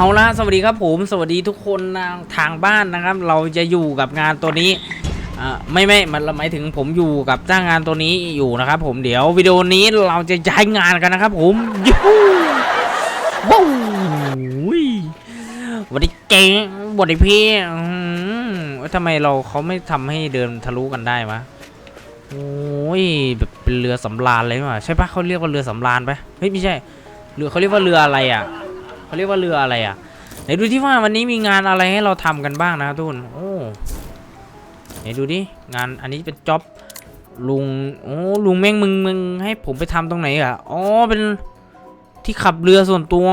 เอาละสวัสดีครับผมสวัสดีทุกคนทางบ้านนะครับ เราจะอยู่กับงานตัวนี้ไม่ไม่มันหมายถึงผมอยู่กับจ้างงานตัวนี้อยู่นะครับผมเดี๋ยววิดีโอนี้เราจะย้ายงานกันนะครับผมยูฮูวิ้วันนี้เก่งวันนี้พี่ทำไมเราเขาไม่ทำให้เดินทะลุกันได้วะโอ้ยแบบเป็นเรือสำราญเลยว่ะใช่ปะเขาเรียกว่าเรือสำราญปะเฮ้ยไม่ใช่เรือเขาเรียกว่าเรืออะไรอะ เขาเรียกว่าเรืออะไรอะไหนดูที่ว่าวันนี้มีงานอะไรให้เราทำกันบ้างนะครับทุกคนโอ้ไหนดูดิงานอันนี้เป็นจ็อบลุงโอ้ลุงแม่งมึงมึงให้ผมไปทำตรงไหนอะอ๋อเป็นที่ขับเรือส่วนตัว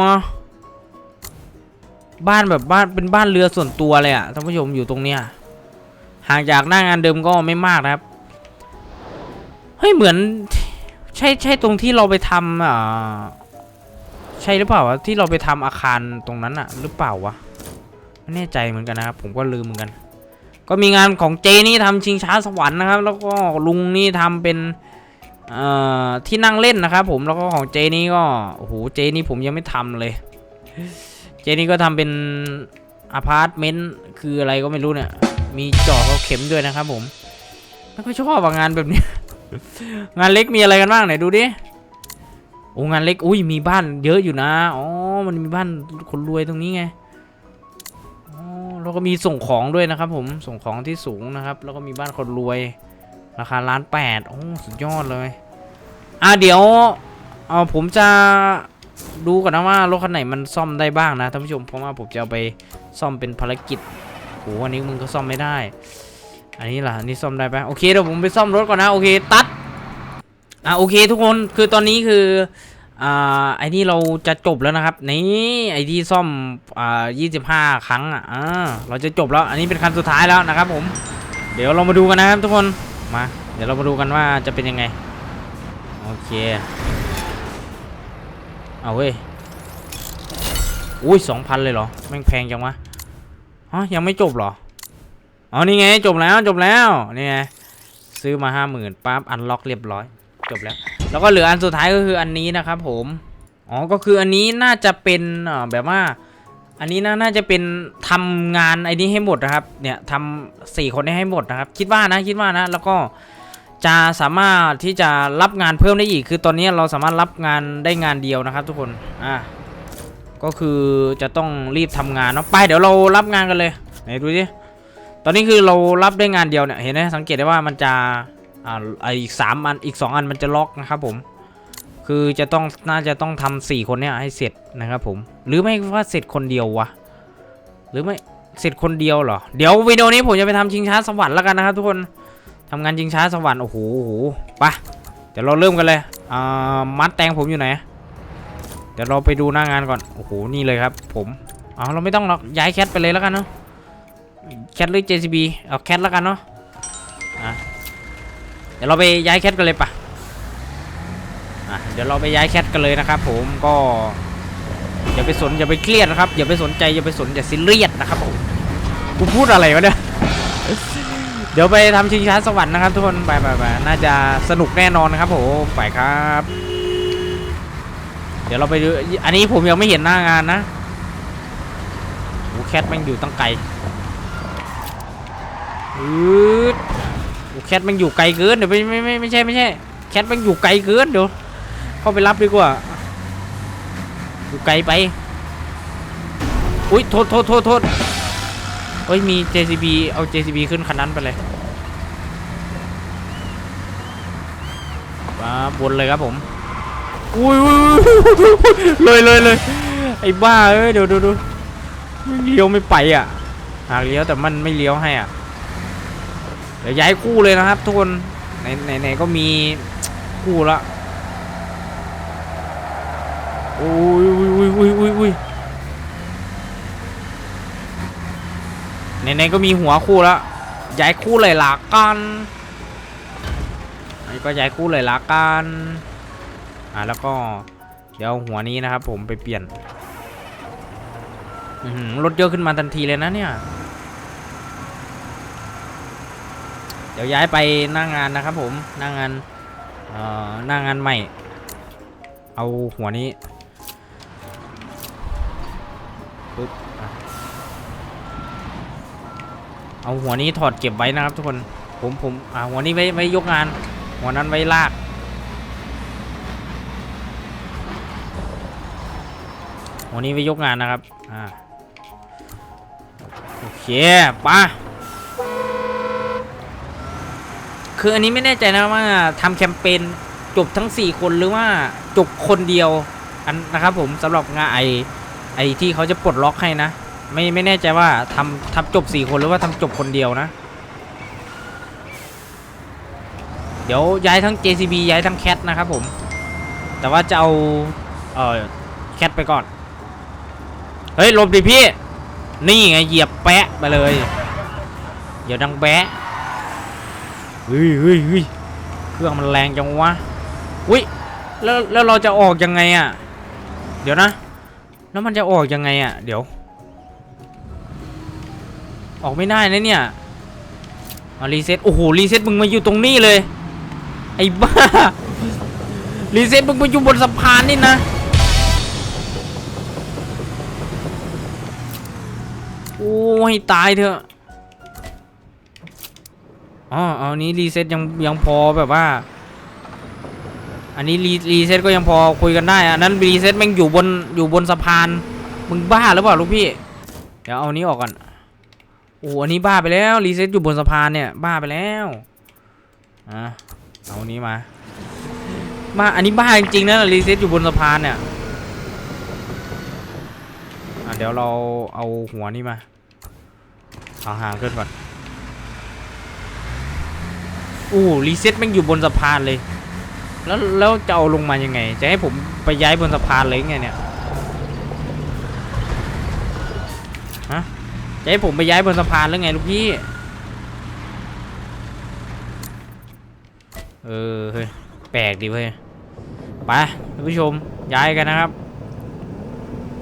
บ้านแบบบ้านเป็นบ้านเรือส่วนตัวเลยอะท่านผู้ชมอยู่ตรงเนี้ยห่างจากหน้างานเดิมก็ไม่มากนะครับเฮ้ยเหมือน ใช่ใช่ตรงที่เราไปทำอ่า ใช่หรือเปล่าวะที่เราไปทำอาคารตรงนั้นอะหรือเปล่าวะไม่แน่ใจเหมือนกันนะครับผมก็ลืมเหมือนกัน ก็มีงานของเจนี่ทำชิงช้าสวรรค์นะครับ แล้วก็ลุงนี่ทำเป็นเอ่อที่นั่งเล่นนะครับผมแล้วก็ของเจนี่ก็โอ้โหเจนี่ผมยังไม่ทำเลย เจนี่ก็ทำเป็นอพาร์ตเมนต์คืออะไรก็ไม่รู้เนี่ย มีจอเขาเข็มด้วยนะครับผมไม่ค่อยชอบงานแบบนี้ งานเล็กมีอะไรกันบ้างไหนดูดิ โอ้งานเล็กอุ้ยมีบ้านเยอะอยู่นะอ๋อมันมีบ้านคนรวยตรงนี้ไงอ๋อแล้วก็มีส่งของด้วยนะครับ ผมส่งของที่สูงนะครับ แล้วก็มีบ้านคนรวย ราคาล้านแปดโอ้สุดยอดเลย อะเดี๋ยวเออผมจะดูก่อนนะว่ารถคันไหนมันซ่อมได้บ้างนะท่านผู้ชมเพราะว่าผมจะเอาไปซ่อมเป็นภารกิจโหอันนี้มึงก็ซ่อมไม่ได้ อันนี้ล่ะอันนี้ซ่อมได้ปะโอเคเดี๋ยวผมไปซ่อมรถก่อนนะโอเค ตัด อะโอเคทุกคนคือตอนนี้คืออ่าไอ้นี่เราจะจบแล้วนะครับนี่ไอ้ที่ซ่อมอ่า25ครั้งอะอ่าเราจะจบแล้วอันนี้เป็นคันสุดท้ายแล้วนะครับผม เดี๋ยวเรามาดูกันนะครับทุกคนมา เดี๋ยวเรามาดูกันว่าจะเป็นยังไงโอเคเอาเว้ยอุ้ยสองพันเลยเหรอแม่งแพงจังวะฮะยังไม่จบเหรออ๋อนี่ไงจบแล้วจบแล้วนี่ไงซื้อมาห้าหมื่นปั๊บอันล็อกเรียบร้อย จบแล้ว แล้วก็เหลืออันสุดท้ายก็คืออันนี้นะครับผมอ๋อก็คืออันนี้น่าจะเป็นแบบว่า อันนี้น่าจะเป็นทำงานไอ้นี้ให้หมดนะครับ เนี่ยทำสี่คนนี้ให้หมดนะครับ คิดว่านะคิดว่านะ แล้วก็จะสามารถที่จะรับงานเพิ่มได้อีก คือตอนนี้เราสามารถรับงานได้งานเดียวนะครับ ทุกคนอะก็คือจะต้องรีบทำงานเนาะไปเดี๋ยวเรารับงานกันเลยไหนดูสิตอนนี้คือเรารับได้งานเดียวเนี่ยเห็นไหมสังเกตได้ว่ามันจะ อ่าไออีกสามอันอีกสองอันมันจะล็อกนะครับผม คือจะต้องน่าจะต้องทำสี่คนเนี้ยให้เสร็จนะครับผม หรือไม่ว่าเสร็จคนเดียววะ หรือไม่เสร็จคนเดียวเหรอ เดี๋ยววิดีโอนี้ผมจะไปทำชิงช้าสวรรค์แล้วกันนะครับทุกคนทำงานชิงช้าสวรรค์โอ้โหโอ้โหไปเดี๋ยวเราเริ่มกันเลยอ่ามัดแตงผมอยู่ไหน เดี๋ยวเราไปดูหน้างานก่อน โอ้โห นี่เลยครับ ผมอ๋อเราไม่ต้องหรอกย้ายแคทไปเลยแล้วกันเนาะแคทหรือ JCB เอาแคทแล้วกันเนาะ เดี๋ยวเราไปย้ายแคทกันเลยปะอะเดี๋ยวเราไปย้ายแคทกันเลยนะครับ ผมก็อย่าไปสนอย่าไปเครียดนะครับอย่าไปสนใจอย่าไปสนอย่าซีเรียสนะครับผมกูพูดอะไรวะเนี่ยเดี๋ยวไปทำชิงช้าสวรรค์นะครับทุกคนไปไปไปน่าจะสนุกแน่นอนนะครับผมไปครับ เดี๋ยวเราไปดูอันนี้ผมยังไม่เห็นหน้างานนะโอ้แคทแมันอยู่ตั้งไกลอืดโอ้ แคทมันอยู่ไกลเกินเดี๋ยวไม่ไม่ไม่ไม่ใช่ไม่ใช่แคทมันอยู่ไกลเกินเดี๋ยวเข้าไปรับดีกว่าอยู่ไกลไปอุ้ยโทษโทษโทษโทษเฮ้ยมี JCB เอา JCB ขึ้นคันนั้นไปเลยมาบนเลยครับผมอุ้ยเลยเลยเลยไอ้บ้าเอ้ยเดี๋ยวดูดูเลี้ยวไม่ไปอะหากเลี้ยวแต่มันไม่เลี้ยวให้อะ ดี๋ยวย้ายคู่เลยนะครับทุกคนไหนไหนไหนก็มีคู่ละโอ้ยอุ้ยอุ้ยอุ้ยอุ้ยไหนไหนก็มีหัวคู่ละย้ายคู่เลยละกันอันนี้ก็ย้ายคู่เลยละกันอ่าแล้วก็เดี๋ยวหัวนี้นะครับ ผมไปเปลี่ยนรถเยอะขึ้นมาทันทีเลยนะเนี่ย เดี๋ยวย้ายไปหน้างานนะครับผมหน้างานเอ่อหน้างานใหม่ เอาหัวนี้ปึ๊บเอาหัวนี้ถอดเก็บไว้นะครับทุกคนผมผมอ่าหัวนี้ไว้ไว้ยกงาน หัวนั้นไว้ลากหัวนี้ไว้ยกงานนะครับอ่าโอเคไปะ คืออันนี้ไม่แน่ใจนะว่าทำแคมเปญจบทั้ง 4 คนหรือว่าจบคนเดียวอันนะครับผมสำหรับงานไอไอที่เขาจะปลดล็อกให้นะ ไม่ไม่แน่ใจว่าทำทำจบ 4 คนหรือว่าทำจบคนเดียวนะ เดี๋ยวย้ายทั้ง JCB ย้ายทั้งแคทนะครับผม แต่ว่าจะเอาเออแคทไปก่อน เฮ้ยลบดิพี่ นี่ไงเหยียบแปะไปเลยอย่าดังแปะ เฮ้ยเฮ้ยเฮ้ยเครื่องมันแรงจังวะอุ้ยแล้วแล้วเราจะออกยังไงอะ เดี๋ยวนะ แล้วมันจะออกยังไงอะ เดี๋ยว ออกไม่ได้นะเนี่ยเอารีเซ็ตโอ้โหรีเซ็ตมึงมาอยู่ตรงนี้เลย ไอ้บ้ารีเซ็ตมึงมาอยู่บนสะพานนี่นะโอ้ให้ตายเถอะ อ๋อเอานี้รีเซ็ตยังยังพอแบบว่า อันนี้รีรีเซ็ตก็ยังพอคุยกันได้อันนั้นรีเซ็ตแม่งอยู่บนอยู่บนสะพานมึงบ้าหรือเปล่าลูกพี่ เดี๋ยวเอานี้ออกก่อนโอ้อันนี้บ้าไปแล้วรีเซ็ตอยู่บนสะพานเนี่ยบ้าไปแล้วอะเอานี้มาบ้าอันนี้บ้าจริงๆนะรีเซ็ตอยู่บนสะพานเนี่ยอะเดี๋ยวเราเอาหัวนี่มาเอาห่างขึ้นก่อน อ้รีเซ็ตแม่งอยู่บนสะพานเลย แล้วแล้วจะเอาลงมายังไง จะให้ผมไปย้ายบนสะพานเลยไงเนี่ยฮะจะให้ผมไปย้ายบนสะพานหรือไงลูกพี่เออเฮ้ยแปลกดีเว้ยไปท่านผู้ชมย้ายกันนะครับ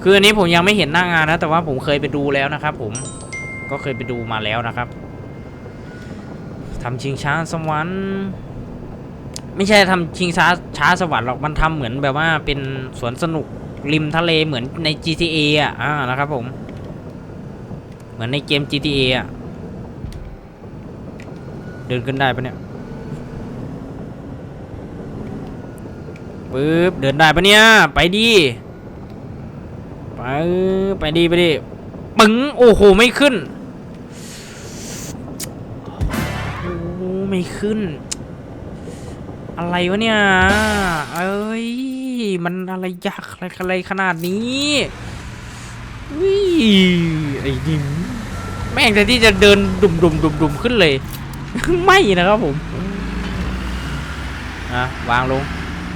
คืออันนี้ผมยังไม่เห็นหน้างานนะ แต่ว่าผมเคยไปดูแล้วนะครับ ผมก็เคยไปดูมาแล้วนะครับ ทำชิงช้าสวรรค์ไม่ใช่ทำชิงช้าช้าสวรรค์หรอกมันทำเหมือนแบบว่าเป็นสวนสนุกริมทะเลเหมือนใน GTA อะอ่านะครับผม เหมือนในเกม GTA อะ เดินขึ้นได้ปะเนี่ยปึ๊บเดินได้ปะเนี่ย ไปดิไปไปดีไปดีปึ้งโอ้โห ไม่ขึ้น ไม่ขึ้น อะไรวะเนี่ย เอ้ย มันอะไรยากอะไรอะไรขนาดนี้วิไอ้ดิมแม่งแต่ที่จะเดินดุมดุมดุมดุมขึ้นเลย ไม่นะครับผมอะวางลง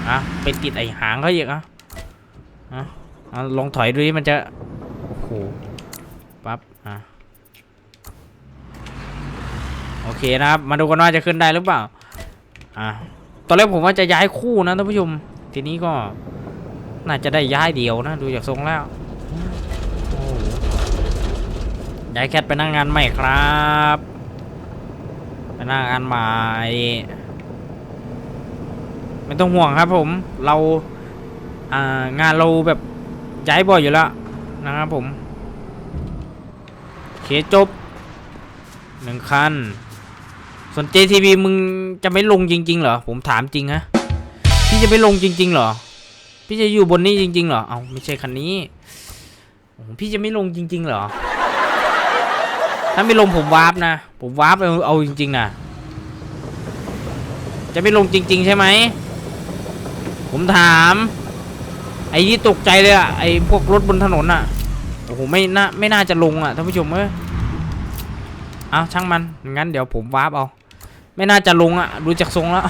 อะไปติดไอ้หางเขาอีกอะอะอะลองถอยดูดิมันจะโอ้โห ปั๊บ อะ โอเคนะครับ มาดูกันว่าจะขึ้นได้หรือเปล่า อะ ตอนแรกผมว่าจะย้ายคู่นะท่านผู้ชม ทีนี้ก็น่าจะได้ย้ายเดียวนะ ดูจากทรงแล้วโอ้โหย้ายแคทไปนั่งงานใหม่ครับไปนั่งงานใหม่ ไม่ต้องห่วงครับผม เราอ่างานเราแบบย้ายบ่อยอยู่แล้วนะครับผม เคจบหนึ่งคัน ส่วน JTB มึงจะไม่ลงจริง ๆ เหรอ ผมถามจริงฮะ พี่จะไม่ลงจริง ๆ เหรอ พี่จะอยู่บนนี้จริง ๆ เหรอ เอาไม่ใช่คันนี้ พี่จะไม่ลงจริง ๆ เหรอ ถ้าไม่ลงผมวาร์ปนะ ผมวาร์ปเอาเอาจริง ๆ นะ จะไม่ลงจริง ๆ ใช่ไหม ผมถาม ไอ้ที่ตกใจเลยอะไอ้พวกรถบนถนนอะโอ้โห ไม่น่า ไม่น่าจะลงอะท่านผู้ชมเอ้ยเอาช่างมัน งั้นเดี๋ยวผมวาร์ปเอา ไม่น่าจะลงอะดูจากทรงแล้ว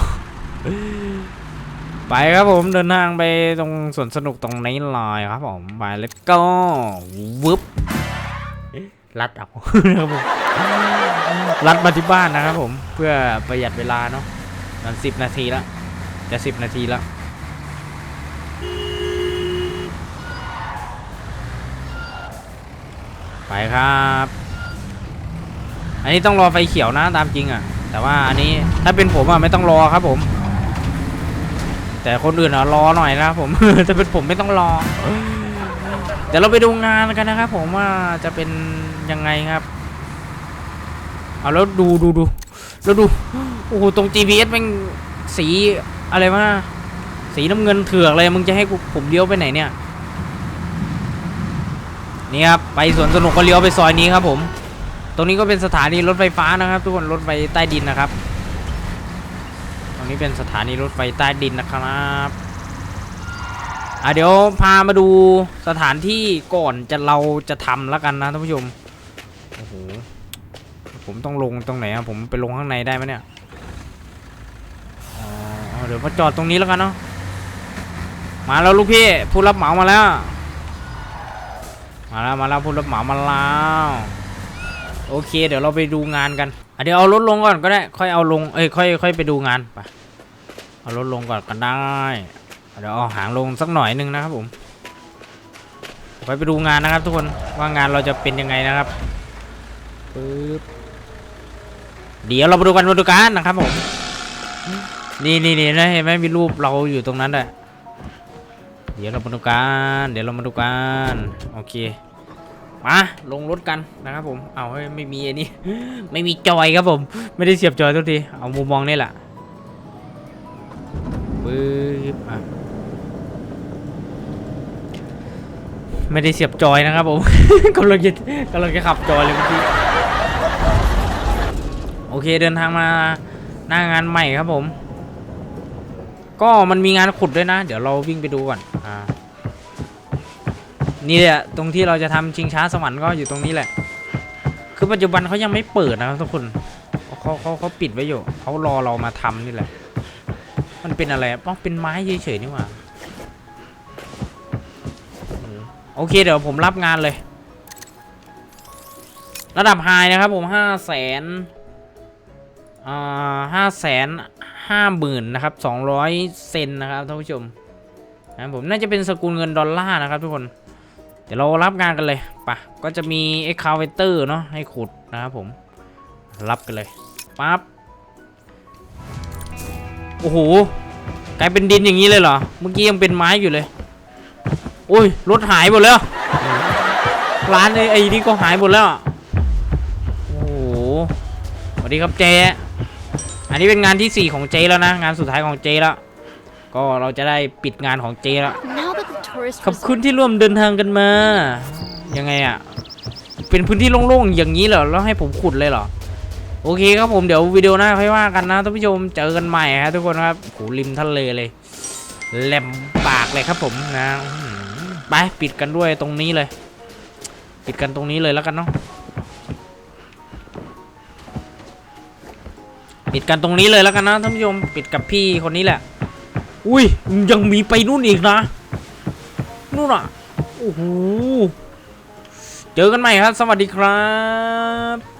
ไปครับผมเดินทางไปตรงสวนสนุกตรงนี้เลยครับผมไปแล้วก็วึบลัดเอาครับผมลัดมาที่บ้านนะครับผมเพื่อประหยัดเวลาเนาะมันสิบนาทีแล้วจะสิบนาทีแล้วไปครับ อันนี้ต้องรอไฟเขียวนะตามจริงอะ แต่ว่าอันนี้ถ้าเป็นผมอะไม่ต้องรอครับผม แต่คนอื่นอะรอหน่อยนะครับผมถ้าเป็นผมไม่ต้องรอ เดี๋ยวเราไปดูงานกันนะครับผมว่าจะเป็นยังไงครับเอาแล้วดูดูดูแล้วดูโอ้โหตรง GPS มันสีอะไรวะสีน้ำเงินเถือกเลยมึงจะให้ผมเลี้ยวไปไหนเนี่ยนี่ครับไปสวนสนุกก็เลี้ยวไปซอยนี้ครับผม ตรงนี้ก็เป็นสถานีรถไฟฟ้านะครับ ทุกคนรถไฟใต้ดินนะครับ ตรงนี้เป็นสถานีรถไฟใต้ดินนะครับอะเดี๋ยวพามาดูสถานที่ก่อนจะเราจะทำแล้วกันนะท่านผู้ชมโอ้โหผมต้องลงตรงไหนอะผมไปลงข้างในได้ไหมเนี่ยเดี๋ยวมาจอดตรงนี้แล้วกันเนาะมาแล้วลูกพี่ผู้รับเหมามาแล้ว มาแล้วมาแล้วผู้รับเหมามาแล้ว โอเค เดี๋ยวเราไปดูงานกันเดี๋ยวเอารถลงก่อนก็ได้ ค่อยเอาลง เอ้ย ค่อย ค่อยไปดูงานไป เอารถลงก่อนกันได้ เดี๋ยวเอาหางลงสักหน่อยหนึงนะครับผม ไปไปดูงานนะครับทุกคน ว่างานเราจะเป็นยังไงนะครับปึ๊บเดี๋ยวเราไปดูกันมาดูกันนะครับผม นี่นี่นี่นะเห็นไหมมีรูปเราอยู่ตรงนั้นด้วยเดี๋ยวเรามาดูกัน เดี๋ยวเรามาดูกัน โอเค มาลงรถกันนะครับผม เอาเฮ้ไม่มีอ้นี่ไม่มีจอยครับผม ไม่ได้เสียบจอยทุกที เอามุมมองนี่แหละปึ๊บอะไม่ได้เสียบจอยนะครับผม กำลังจะกำลังจะขับจอยเลยเมื่อกี้โอเคเดินทางมาหน้างานใหม่ครับผม ก็มันมีงานขุดด้วยนะ เดี๋ยวเราวิ่งไปดูก่อน อ่า นี่แหละตรงที่เราจะทำชิงช้าสวรรค์ก็อยู่ตรงนี้แหละ คือปัจจุบันเขายังไม่เปิดนะครับทุกคนเขาเขาเขาปิดไว้อยู่เขารอเรามาทำนี่แหละ มันเป็นอะไรป้องเป็นไม้เฉยๆนี่หว่าโอเคเดี๋ยวผมรับงานเลย ระดับไฮนะครับผมห้าแสนอ่าห้าแสนห้าหมื่นนะครับสองร้อยเซนนะครับท่านผู้ชมนะผมน่าจะเป็นสกุลเงินดอลลาร์นะครับทุกคน เดี๋ยวเรารับงานกันเลยปะก็จะมี excavator เนาะให้ขุดนะครับผม รับกันเลยปั๊บโอ้โหกลายเป็นดินอย่างนี้เลยเหรอ เมื่อกี้ยังเป็นไม้อยู่เลย โอ้ยรถหายหมดแล้ว ร้านไอ้ไอ้นี่ก็หายหมดแล้ว โอ้โหสวัสดีครับเจอันนี้เป็นงานที่ 4 ของเจแล้วนะ งานสุดท้ายของเจแล้ว ก็เราจะได้ปิดงานของเจแล้ว ขอบคุณที่ร่วมเดินทางกันมา ยังไงอะ่ะเป็นพื้นที่โล่งๆอย่างนี้เหรอ แล้วให้ผมขุดเลยเหรอ โอเคครับผมเดี๋ยววิดีโอหน้าค่อยว่ากันนะท่านผู้ชมเจอกันใหม่ครับทุกคนครับโหริมทะเลเลยแหลมปากเลยครับผมนะไปปิดกันด้วยตรงนี้เลย ปิดกันตรงนี้เลยแล้วกันเนาะปิดกันตรงนี้เลยแล้วกันนะท่านผู้ชมปิดกับพี่คนนี้แหละ อุ้ยยังมีไปนู่นอีกนะ นู่นอะโอ้โหเจอกันใหม่ครับ สวัสดีครับ